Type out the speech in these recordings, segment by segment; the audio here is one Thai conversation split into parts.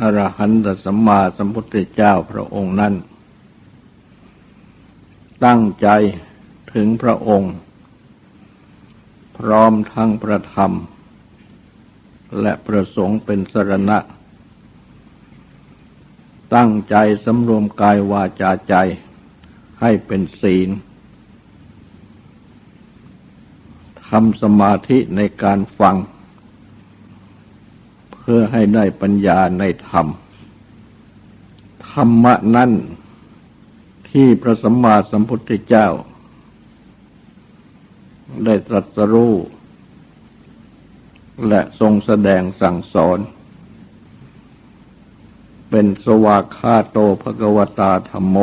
อรหันตสัมมาสัมพุทธเจ้าพระองค์นั้น ตั้งใจถึงพระองค์ พร้อมทั้งประธรรม และประสงค์เป็นสรณะ ตั้งใจสำรวมกายวาจาใจให้เป็นศีลทำสมาธิในการฟัง เพื่อให้ได้ปัญญาในธรรม ธรรมะนั้นที่พระสัมมาสัมพุทธเจ้า ได้ตรัสรู้และทรงแสดงสั่งสอน เป็นสวากขาโตภกวตาธรรมโม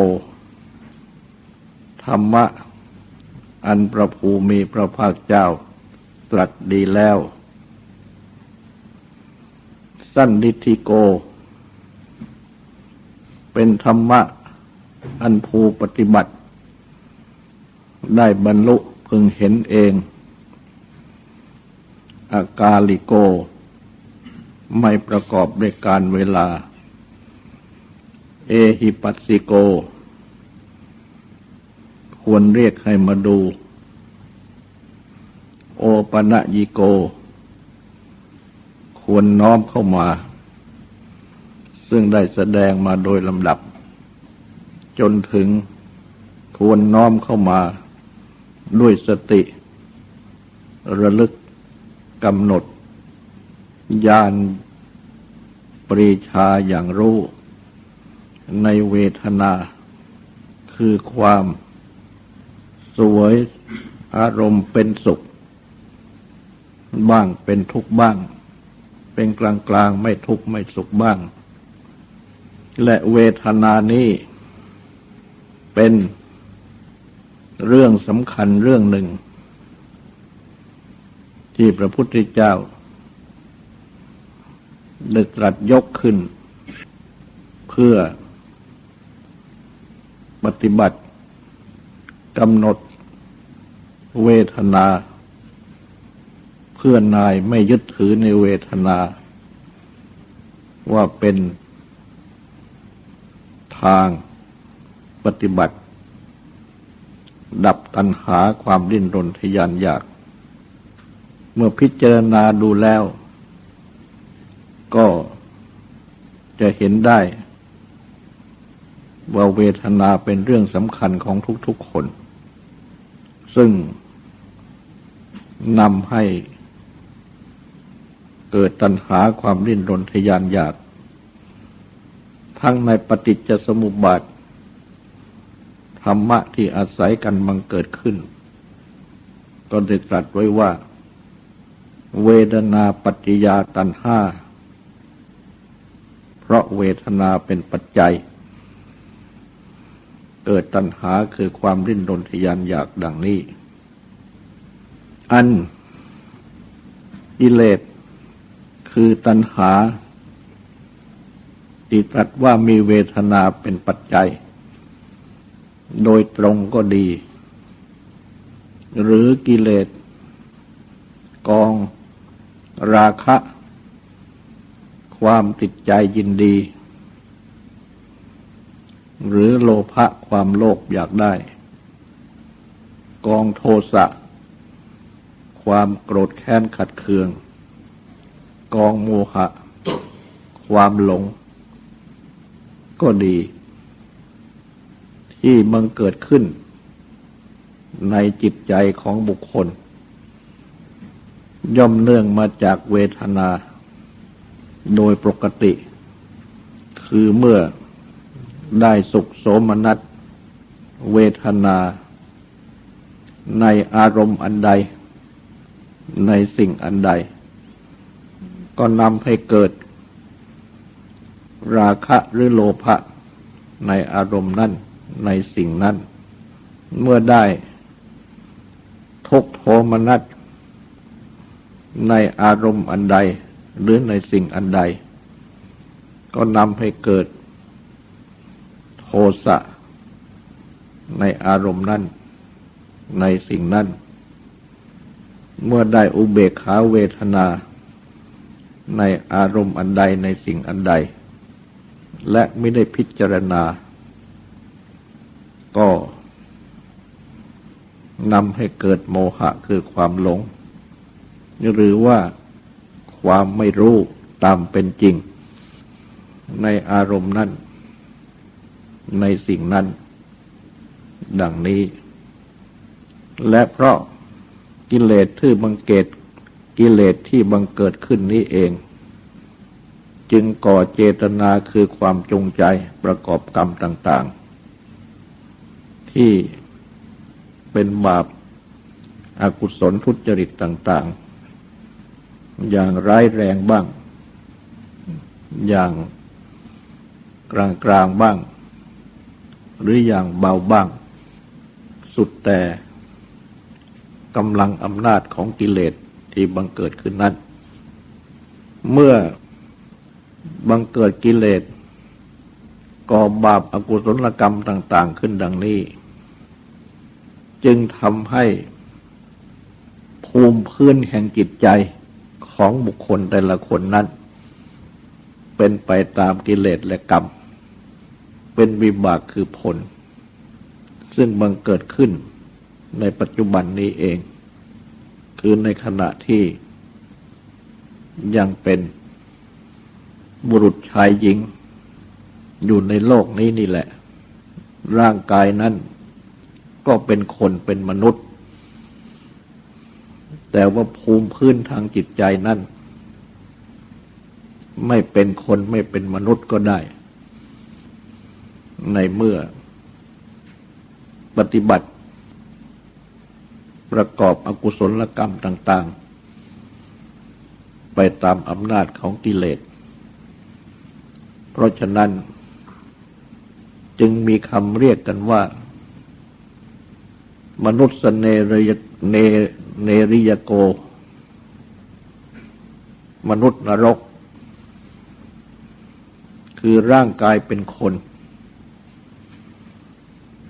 ธรรมะอันประภูมีพระภาคเจ้าตรัสดีแล้ว สั้นดิธิโก เป็นธรรมะอันภูปฏิบัติ ได้บรรลุพึงเห็นเอง อากาลิโก ไม่ประกอบด้วยการเวลา เอหิปัสสิโก ควรเรียกให้มาดู โอปะนะยิโก ควรน้อมเข้ามา ซึ่งได้แสดงมาโดยลำดับ จนถึงควรน้อมเข้ามาด้วยสติ ระลึกกำหนดญาณปรีชาอย่างรู้ ในเวทนา คือความสวยอารมณ์เป็นสุข บ้างเป็นทุกข์บ้าง เป็นกลางกลางไม่ทุกข์ไม่สุขบ้าง และเวทนานี้ เป็นเรื่องสำคัญเรื่องหนึ่ง ที่พระพุทธเจ้าได้ตรัสยกขึ้น เพื่อปฏิบัติกำหนดเวทนา เพื่อนายไม่ยึดถือในเวทนา ว่าเป็นทางปฏิบัติ ดับตัณหาความดิ้นรนทยานอยาก เมื่อพิจารณาดูแล้ว ก็จะเห็นได้ ว่าเวทนาเป็นเรื่องสำคัญของทุกๆคน ซึ่งนำให้ เกิดตัณหาความดิ้นรนทยานอยาก ทั้งในปฏิจจสมุปบาท ธรรมะที่อาศัยกันบังเกิดขึ้น ก็ได้ตรัสไว้ว่า เวทนาปัจจยาตัณห้า เพราะเวทนาเป็นปัจจัย เกิดตัณหาคือความริ้นรนทยานอยากดังนี้ อันอิเลส คือตัณหาที่ตรัสว่ามีเวทนาเป็นปัจจัย โดยตรงก็ดี หรือกิเลสกอง ราคะ ความติดใจยินดี หรือโลภะความโลภอยากได้ กองโทสะ ความโกรธแค้นขัดเคือง กองโมหะ ความหลง ก็ดี ที่มันเกิดขึ้น ในจิตใจของบุคคล ย่อมเนื่องมาจากเวทนา โดยปกติ คือเมื่อได้สุขโสมนัสเวทนา ในอารมณ์อันใด ในสิ่งอันใด ก็นำให้เกิด ราคะหรือโลภะในอารมณ์นั้นในสิ่งนั้น เมื่อได้ทุกโทมนัสในอารมณ์อันใดหรือในสิ่งอันใด ก็นำให้เกิด โทสะในอารมณ์นั้นในสิ่งนั้น เมื่อได้อุเบกขาเวทนา ในอารมณ์อันใดในสิ่งอันใด และไม่ได้พิจารณา ก็นำให้เกิดโมหะคือความหลง หรือว่าความไม่รู้ตามเป็นจริง ในอารมณ์นั้น ในสิ่งนั้น ดังนี้ และเพราะกิเลสที่บังเกิด กิเลสที่บังเกิดขึ้นนี้เอง จึงก่อเจตนาคือความจงใจประกอบกรรมต่าง ๆ ที่เป็นบาปอากุศลทุจริตต่าง ๆ อย่างร้ายแรงบ้าง อย่างกลางกลางบ้าง หรืออย่างเบาบ้าง สุดแต่กำลังอำนาจของกิเลส ที่บังเกิดขึ้นนั้น เมื่อบังเกิดกิเลสก่อบาปอากุศลกรรมต่าง ๆ ขึ้นดังนี้ จึงทำให้ภูมิพื้นแห่งจิตใจของบุคคลแต่ละคนนั้น เป็นไปตามกิเลสและกรรม เป็นวิบากคือผล ซึ่งบังเกิดขึ้นในปัจจุบันนี้เอง คือในขณะที่ยังเป็นบุรุษชายหญิง อยู่ในโลกนี้นี่แหละ ร่างกายนั้นก็เป็นคนเป็นมนุษย์ แต่ว่าภูมิพื้นทางจิตใจนั้น ไม่เป็นคนไม่เป็นมนุษย์ก็ได้ ในเมื่อปฏิบัติ ประกอบอกุศลกรรมต่าง ๆ ไปตามอำนาจของกิเลส เพราะฉะนั้น จึงมีคำเรียกกันว่า มนุษย์เนรยเนเนริยโก มนุษย์นรก คือร่างกายเป็นคน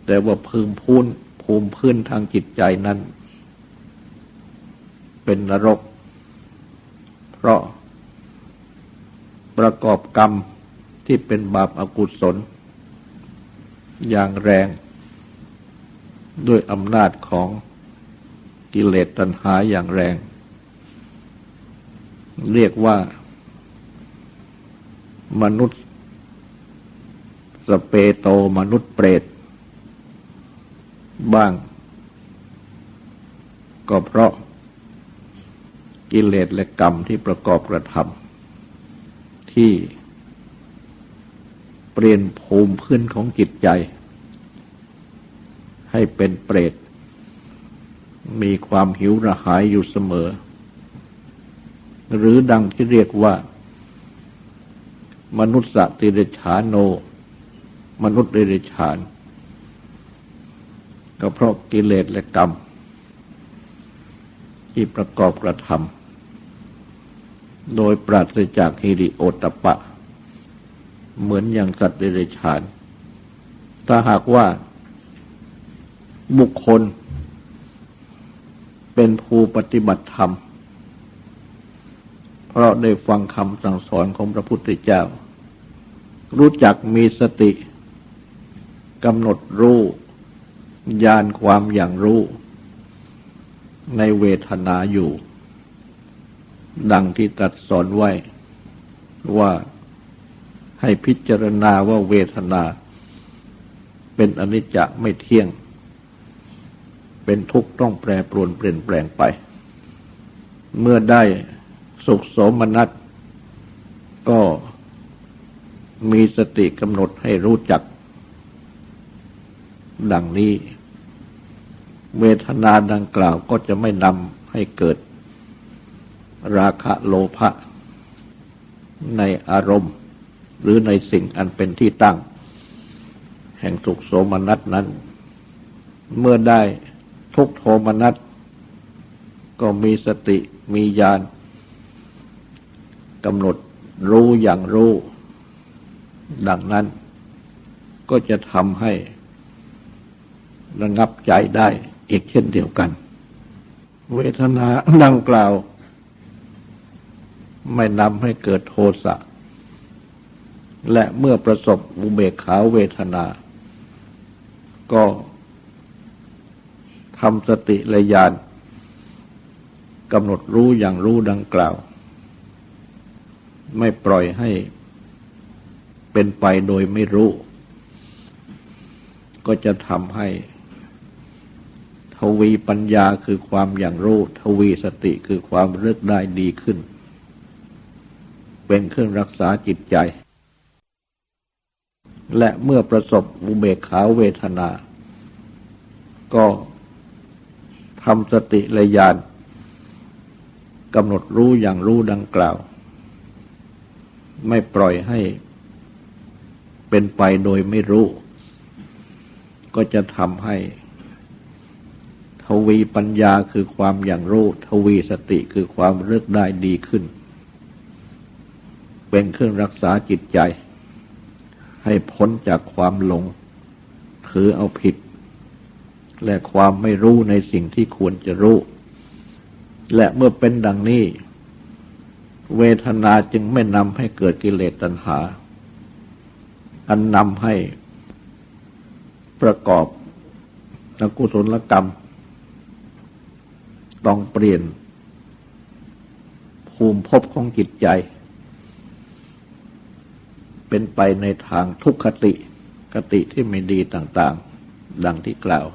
แต่ว่าภูมิพื้นภูมิพื้นทางจิตใจนั้น เป็นนรก เพราะประกอบกรรมที่เป็นบาปอากุศล อย่างแรงด้วยอำนาจของกิเลสตัณหาอย่างแรง เรียกว่ามนุษย์ สเปโตมนุษย์เปรต บ้าง ก็เพราะ กิเลสและกรรมที่ประกอบกระทำที่เปลี่ยนภูมิพื้นของจิตใจ ให้เป็นเปรต มีความหิวระหายอยู่เสมอ หรือดังที่เรียกว่า มนุษย์สติเดชานโน มนุษย์เดรชาน ก็เพราะกิเลสและกรรม ที่ประกอบกระทำ โดยปราศจากฮิริโอตปะ เหมือนอย่างสัตว์เดรัจฉาน ถ้าหากว่าบุคคล เป็นผู้ปฏิบัติธรรม เพราะได้ฟังคำสั่งสอนของพระพุทธเจ้า รู้จักมีสติกำหนดรู้ญาณความอย่างรู้ ในเวทนาอยู่ ดังที่ตัดสอนไว้ว่าให้พิจารณาว่าเวทนา เป็นอนิจจะไม่เที่ยง เป็นทุกข์ต้องแปรปรวนเปลี่ยนแปลงไป เมื่อได้สุขโสมนัสก็มีสติกำหนดให้รู้จัก ดังนี้ เวทนาดังกล่าวก็จะไม่นำให้เกิด ราคะโลภะในอารมณ์ หรือในสิ่งอันเป็นที่ตั้ง แห่งสุขโสมนัสนั้น เมื่อได้ทุกโทมนัสก็มีสติมีญาณกำหนดรู้อย่างรู้ ดังนั้นก็จะทำให้ระงับใจได้อีกเช่นเดียวกัน เวทนาดังกล่าว ไม่นำให้เกิดโทสะ และเมื่อประสบอุเบกขาเวทนา ก็ทำสติและญาณกำหนดรู้อย่างรู้ดังกล่าว ไม่ปล่อยให้เป็นไปโดยไม่รู้ ก็จะทำให้ ทวีปัญญาคือความอย่างรู้ ทวีสติคือความเลือกได้ดีขึ้น เป็นเครื่องรักษาจิตใจ และเมื่อประสบอุเบกขาเวทนา ก็ทำสติและญาณกำหนดรู้อย่างรู้ดังกล่าว ไม่ปล่อยให้เป็นไปโดยไม่รู้ ก็จะทำให้ ทวีปัญญาคือความอย่างรู้ ทวีสติคือความเลือกได้ดีขึ้น เป็นเครื่องรักษาจิตใจ ให้พ้นจากความหลง ถือเอาผิด และความไม่รู้ในสิ่งที่ควรจะรู้ และเมื่อเป็นดังนี้ เวทนาจึงไม่นำให้เกิดกิเลสตัณหา อันนำให้ประกอบอกุศลกรรม ต้องเปลี่ยนภูมิภพของจิตใจ เป็นไปในทางทุกขติคติที่ไม่ดีต่างๆ ดังที่กล่าว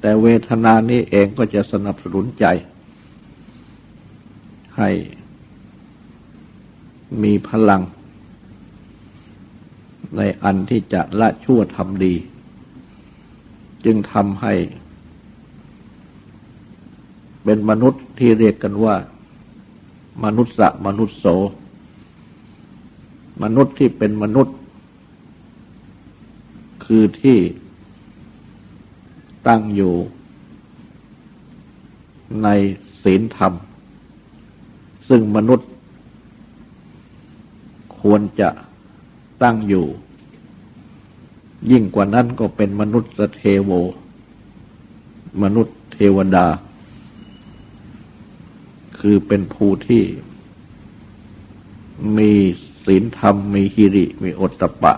แต่เวทนานี้เองก็จะสนับสนุนใจ ให้มีพลัง ในอันที่จะละชั่วทำดี จึงทำให้ เป็นมนุษย์ที่เรียกกันว่า มนุษย์สะมนุษย์โส มนุษย์ที่เป็นมนุษย์ คือที่ตั้งอยู่ในศีลธรรม ซึ่งมนุษย์ควรจะตั้งอยู่ ยิ่งกว่านั้นก็เป็นมนุษย์เทโว มนุษย์เทวดา คือเป็นผู้ที่มี ศีลธรรม มีฮิริ มีอตตะปะ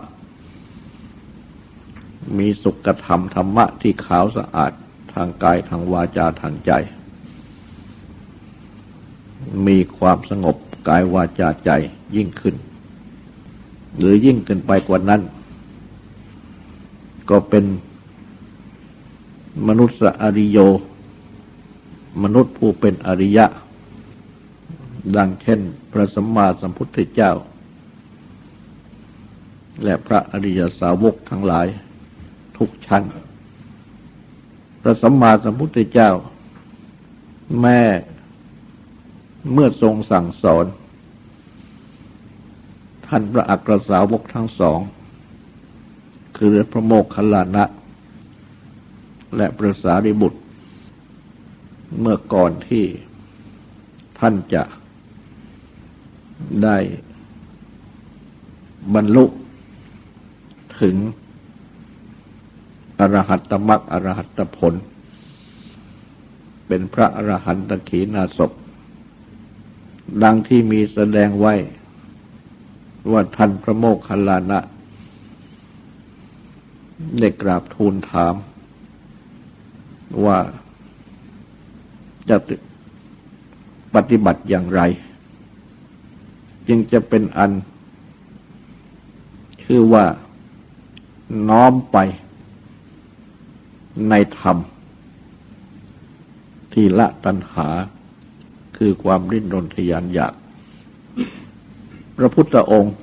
มีสุขธรรมธรรมะที่ขาวสะอาดทางกายทางวาจาทางใจ มีความสงบกายวาจาใจยิ่งขึ้น หรือยิ่งขึ้นไปกว่านั้น ก็เป็นมนุษย์อริโย มนุษย์ผู้เป็นอริยะ ดังเช่น พระสัมมาสัมพุทธเจ้า และพระอริยสาวกทั้งหลายทุกชั้น พระสัมมาสัมพุทธเจ้า แม่เมื่อทรงสั่งสอน ท่านพระอักรสาวกทั้งสอง คือพระโมกขลานะ และพระสารีบุตร เมื่อก่อนที่ท่านจะได้บรรลุ ถึงอรหัตตมรรคอรหัตตผล เป็นพระอรหันตขีนาศพดังที่มีแสดงไว้ ว่าท่านพระโมคคัลลานะได้กราบทูลถาม ว่าจะปฏิบัติอย่างไร จึงจะเป็นอันชื่อว่า น้อมไป ในธรรม ที่ละตัณหาคือความริ้นรนทยานอยาก พระพุทธองค์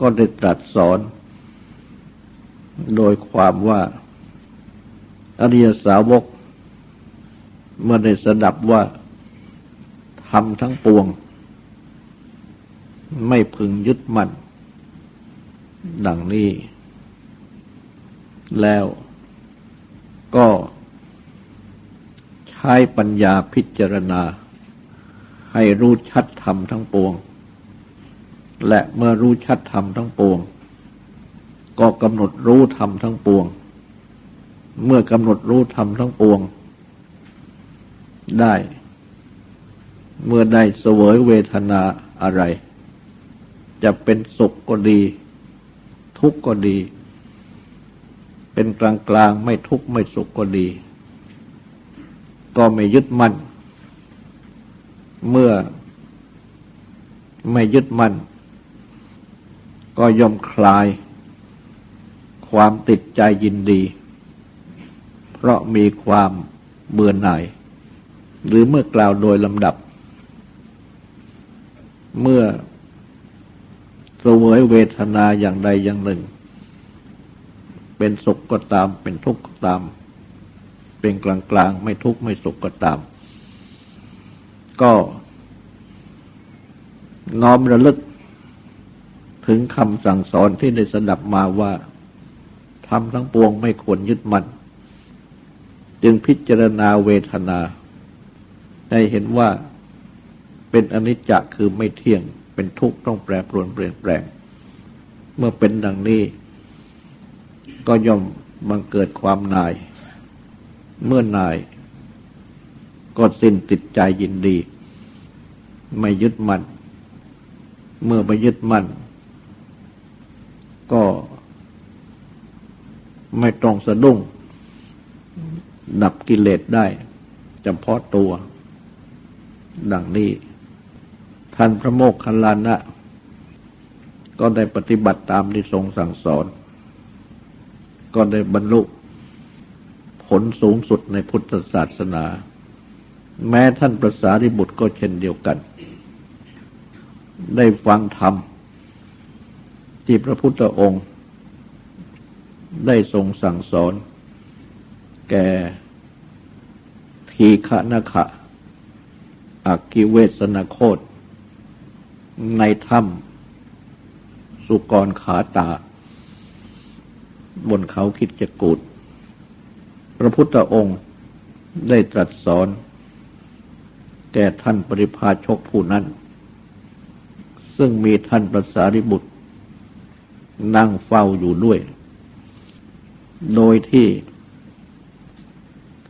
ก็ได้ตรัสสอน โดยความว่าอริยสาวก เมื่อได้สดับว่าทำทั้งปวง ไม่พึงยึดมั่น ดังนี้ แล้วก็ใช้ปัญญาพิจารณา ให้รู้ชัดธรรมทั้งปวง และเมื่อรู้ชัดธรรมทั้งปวง ก็กำหนดรู้ธรรมทั้งปวง เมื่อกำหนดรู้ธรรมทั้งปวง ได้ เมื่อได้เสวยเวทนาอะไร จะเป็นสุขก็ดี ทุกข์ก็ดี เป็นกลางกลางไม่ทุกข์ไม่สุขก็ดี ก็ไม่ยึดมั่น เมื่อไม่ยึดมั่น ก็ยอมคลาย ความติดใจยินดี เพราะมีความเบื่อหน่าย หรือเมื่อกล่าวโดยลำดับ เมื่อ วยเวทนาอย่างใดอย่างหนึ่ง เป็นสุขก็ตาม เป็นทุกข์ก็ตาม เป็นกลางกลางไม่ทุกข์ไม่สุขก็ตาม ก็น้อมระลึกถึงคำสั่งสอนที่ได้สดับมาว่าทำทั้งปวงไม่ควรยึดมัน่นจึงพิจารณาเวทนาให้เห็นว่าเป็นอนิจจคือไม่เที่ยง เป็นทุกข์ต้องแปรปรวนเปลี่ยนแปลง เมื่อเป็นดังนี้ ก็ย่อมบังเกิดความนาย เมื่อนาย ก็สิ้นติดใจยินดี ไม่ยึดมัน่นเมื่อไม่ยึดมั่นก็ไม่ต้องสะดุ้ง ดับกิเลสได้เฉพาะตัว ดังนี้ ท่านพระโมกขันลานะ ก็ได้ปฏิบัติตามที่ทรงสั่งสอน ก็ได้บรรลุผลสูงสุดในพุทธศาสนา แม้ท่านประสาริบุตรก็เช่นเดียวกัน ได้ฟังธรรม ที่พระพุทธองค์ ได้ทรงสั่งสอน แก่ทีฆะนาคะอักกิเวสนาโคต ในถ้ำสุกรขาตา บนเขาคิดจะกูด พระพุทธองค์ได้ตรัสสอน แก่ท่านปริพาชกผู้นั้น ซึ่งมีท่านประสาริบุตร นั่งเฝ้าอยู่ด้วย โดยที่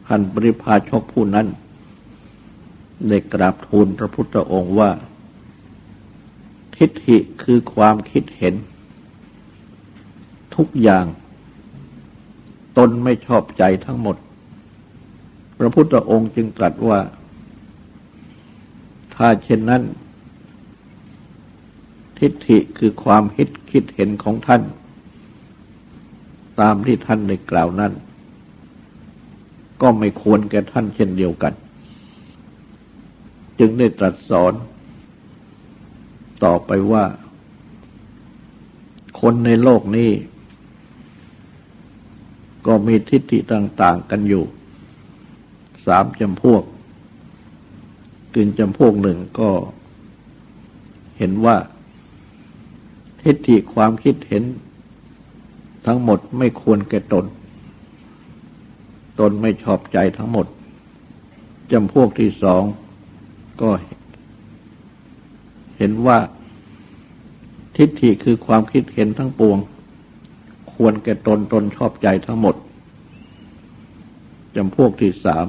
ท่านปริพาชกผู้นั้น ได้กราบทูลพระพุทธองค์ว่า ทิฏฐิคือความคิดเห็น ทุกอย่าง ตนไม่ชอบใจทั้งหมด พระพุทธองค์จึงตรัสว่า ถ้าเช่นนั้น ทิฏฐิคือความคิดคิดเห็นของท่าน ตามที่ท่านได้กล่าวนั้น ก็ไม่ควรแก่ท่านเช่นเดียวกัน จึงได้ตรัสสอน ต่อไปว่า คนในโลกนี้ ก็มีทิฏฐิต่าง ๆ กันอยู่ สามจำพวกกึ่งจำพวกหนึ่งก็เห็นว่า ทิฏฐิความคิดเห็น ทั้งหมดไม่ควรแก่ตน ตนไม่ชอบใจทั้งหมดจำพวกที่สองก็เเห็นว่าทิฏฐิคือความคิดเห็นทั้งปวง ควรแก่ตนตนชอบใจทั้งหมดจำพวกที่สาม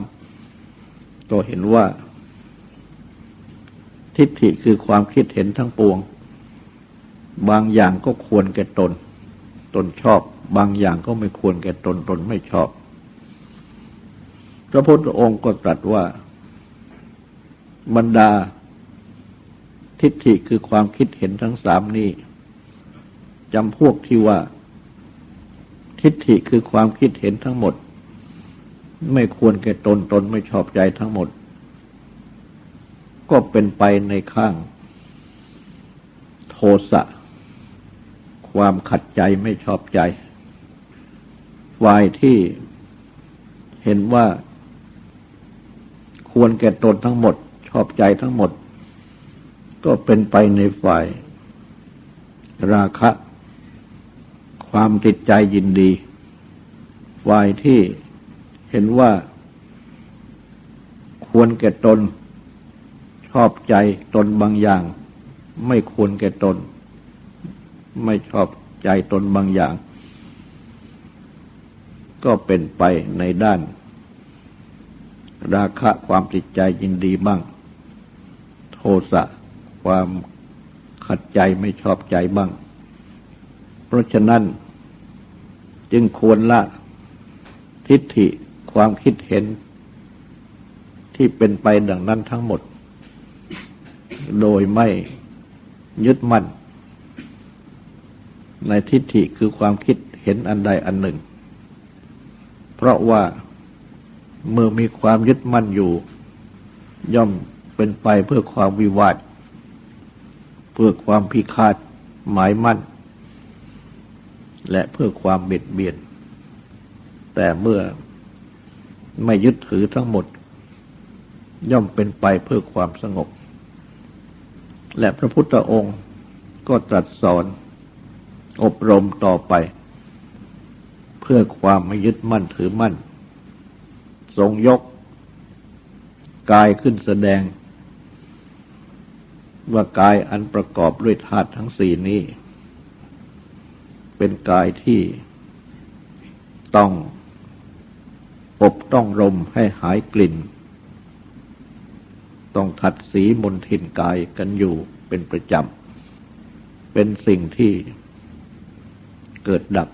ก็เห็นว่า ทิฏฐิคือความคิดเห็นทั้งปวง บางอย่างก็ควรแก่ตน ตนชอบ บางอย่างก็ไม่ควรแก่ตนตนไม่ชอบ พระพุทธองค์ก็ตรัสว่าบรรดา ทิฏฐิคือความคิดเห็นทั้งสามนี้จำพวกที่ว่า ทิฏฐิคือความคิดเห็นทั้งหมด ไม่ควรแก่ตนตนไม่ชอบใจทั้งหมด ก็เป็นไปในข้าง โทสะความขัดใจไม่ชอบใจฝ่ายที่เห็นว่า ควรแก่ตนทั้งหมด ชอบใจทั้งหมด ก็เป็นไปในฝ่าย ราคะ ความติดใจยินดี ฝ่ายที่เห็นว่า ควรแก่ตน ชอบใจตนบางอย่าง ไม่ควรแก่ตน ไม่ชอบใจตนบางอย่าง ก็เป็นไปในด้าน ราคะความติดใจยินดีบ้าง โทสะ ความขัดใจไม่ชอบใจบ้าง เพราะฉะนั้นจึงควรละทิฏฐิความคิดเห็นที่เป็นไปดังนั้นทั้งหมด โดยไม่ยึดมั่น ในทิฏฐิคือความคิดเห็นอันใดอันหนึ่ง เพราะว่าเมื่อมีความยึดมั่นอยู่ ย่อมเป็นไปเพื่อความวิวาท พื่อความพิฆาตหมายมั่น และเพื่อความเบียดเบียน แต่เมื่อไม่ยึดถือทั้งหมด ย่อมเป็นไปเพื่อความสงบ และพระพุทธองค์ก็ตรัสสอน อบรมต่อไป เพื่อความไม่ยึดมั่นถือมั่น ทรงยก กายขึ้นแสดง ว่ากายอันประกอบด้วยธาตุทั้งสี่นี้ เป็นกายที่ต้องอบต้องรมให้หายกลิ่น ต้องทัดสีมนทินกายกันอยู่เป็นประจำ เป็นสิ่งที่เกิดดับ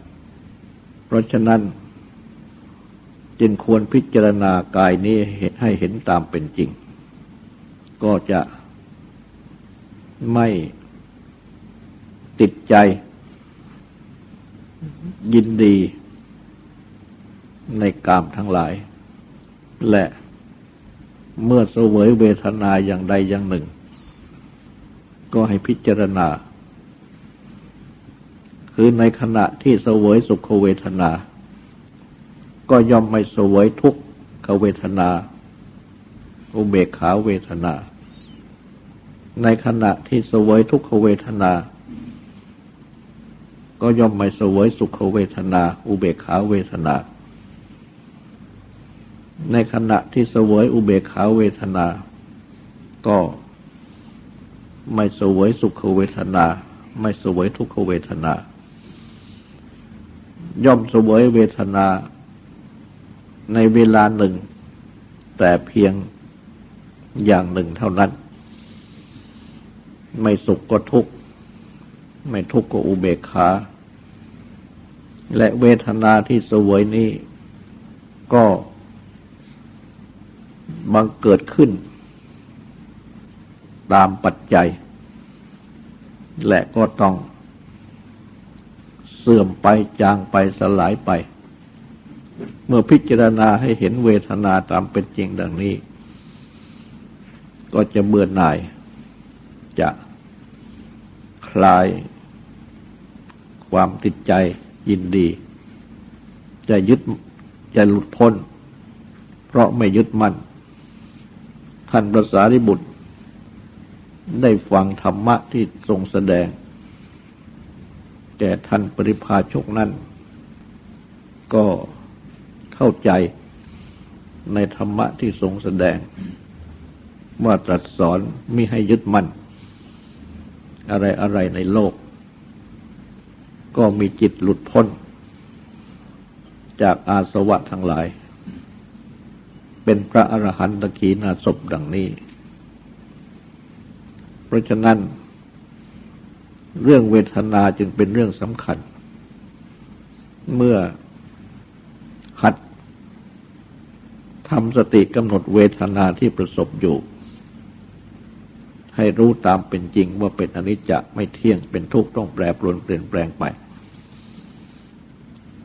เพราะฉะนั้น จึงควรพิจารณากายนี้ให้เห็นตามเป็นจริง ก็จะ ไม่ติดใจ ยินดี ในกามทั้งหลาย และเมื่อเสวยเวทนาอย่างใดอย่างหนึ่ง ก็ให้พิจารณา คือในขณะที่เสวยสุขเวทนา ก็ย่อมไม่เสวยทุกขเวทนา อุเบกขาเวทนา ในขณะที่เสวยทุกขเวทนา ก็ย่อมไม่เสวยสุขเวทนา อุเบกขาเวทนา ในขณะที่เสวยอุเบกขาเวทนา ก็ไม่เสวยสุขเวทนา ไม่เสวยทุกขเวทนา ย่อมเสวยเวทนา ในเวลาหนึ่ง แต่เพียงอย่างหนึ่งเท่านั้น ไม่สุขก็ทุกข์ ไม่ทุกข์ก็อุเบกขา และเวทนาที่สวยนี้ก็บังเกิดขึ้น ตามปัจจัย และก็ต้องเสื่อมไปจางไปสลายไป เมื่อพิจารณาให้เห็นเวทนาตามเป็นจริงดังนี้ ก็จะเบื่อหน่ายจะ ลายความติดใจยินดี จะยึดจะหลุดพ้น เพราะไม่ยึดมั่น ท่านพระสารีบุตร ได้ฟังธรรมะที่ทรงแสดง แก่ท่านปริพาชกนั้น ก็เข้าใจในธรรมะที่ทรงแสดงว่าตรัสสอนมิให้ยึดมั่น อะไรอะไรในโลก ก็มีจิตหลุดพ้น จากอาสวะทั้งหลาย เป็นพระอรหันตขีนาศพดังนี้ เพราะฉะนั้น เรื่องเวทนาจึงเป็นเรื่องสำคัญ เมื่อหัดทำสติกำหนดเวทนาที่ประสบอยู่ ให้รู้ตามเป็นจริงว่าเป็นอนิจจะไม่เที่ยงเป็นทุกข์ต้องแปรปรวนเปลี่ยนแปลงไป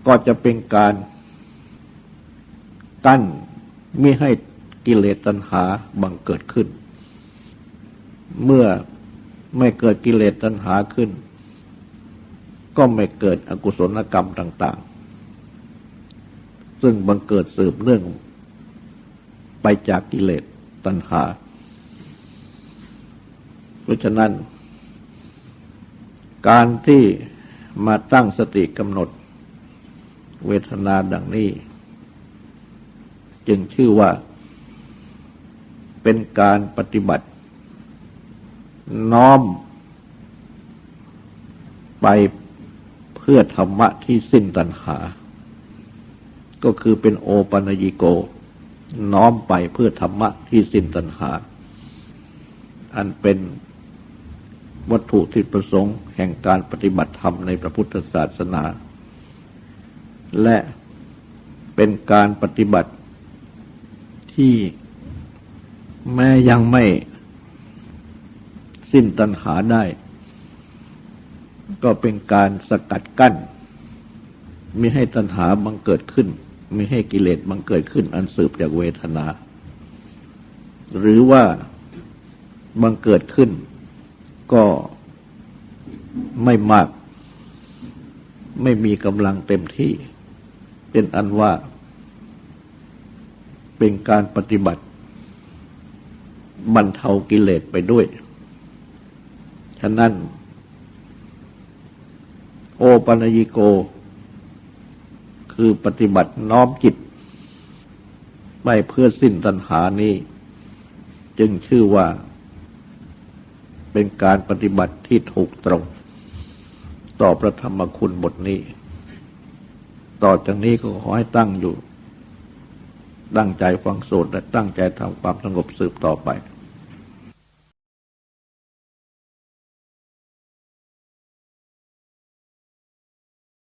ก็จะเป็นการกั้นไม่ให้กิเลสตัณหาบังเกิดขึ้น เมื่อไม่เกิดกิเลสตัณหาขึ้น ก็ไม่เกิดอกุศลกรรมต่าง ๆ ซึ่งบังเกิดสืบเนื่องไปจากกิเลสตัณหา ราะฉะนั้น การที่มาตั้งสติกำหนด เวทนาดังนี้ จึงชื่อว่า เป็นการปฏิบัติ น้อม ไปเพื่อธรรมะที่สิ้นตัณหา ก็คือเป็นโอปัญญิโก น้อมไปเพื่อธรรมะที่สิ้นตัณหา อันเป็น วัตถุที่ประสงค์แห่งการปฏิบัติธรรมในพระพุทธศาสนา และเป็นการปฏิบัติที่แม้ยังไม่สิ้นตัณหาได้ ก็เป็นการสกัดกั้นมิให้ตัณหาบังเกิดขึ้นมิให้กิเลสบังเกิดขึ้น อันสืบจากเวทนา หรือว่าบังเกิดขึ้น ก็ไม่มาก ไม่มีกำลังเต็มที่ เป็นอันว่า เป็นการปฏิบัติบรรเทากิเลสไปด้วย ฉะนั้น โอปัญญิโก คือปฏิบัติน้อมจิตไปเพื่อสิ้นตัณหานี้ จึงชื่อว่า เป็นการปฏิบัติที่ถูกตรง ต่อพระธรรมคุณบทนี้ ต่อจากนี้ก็ขอให้ตั้งอยู่ ตั้งใจฟังสวดและตั้งใจทำความสงบสืบต่อไป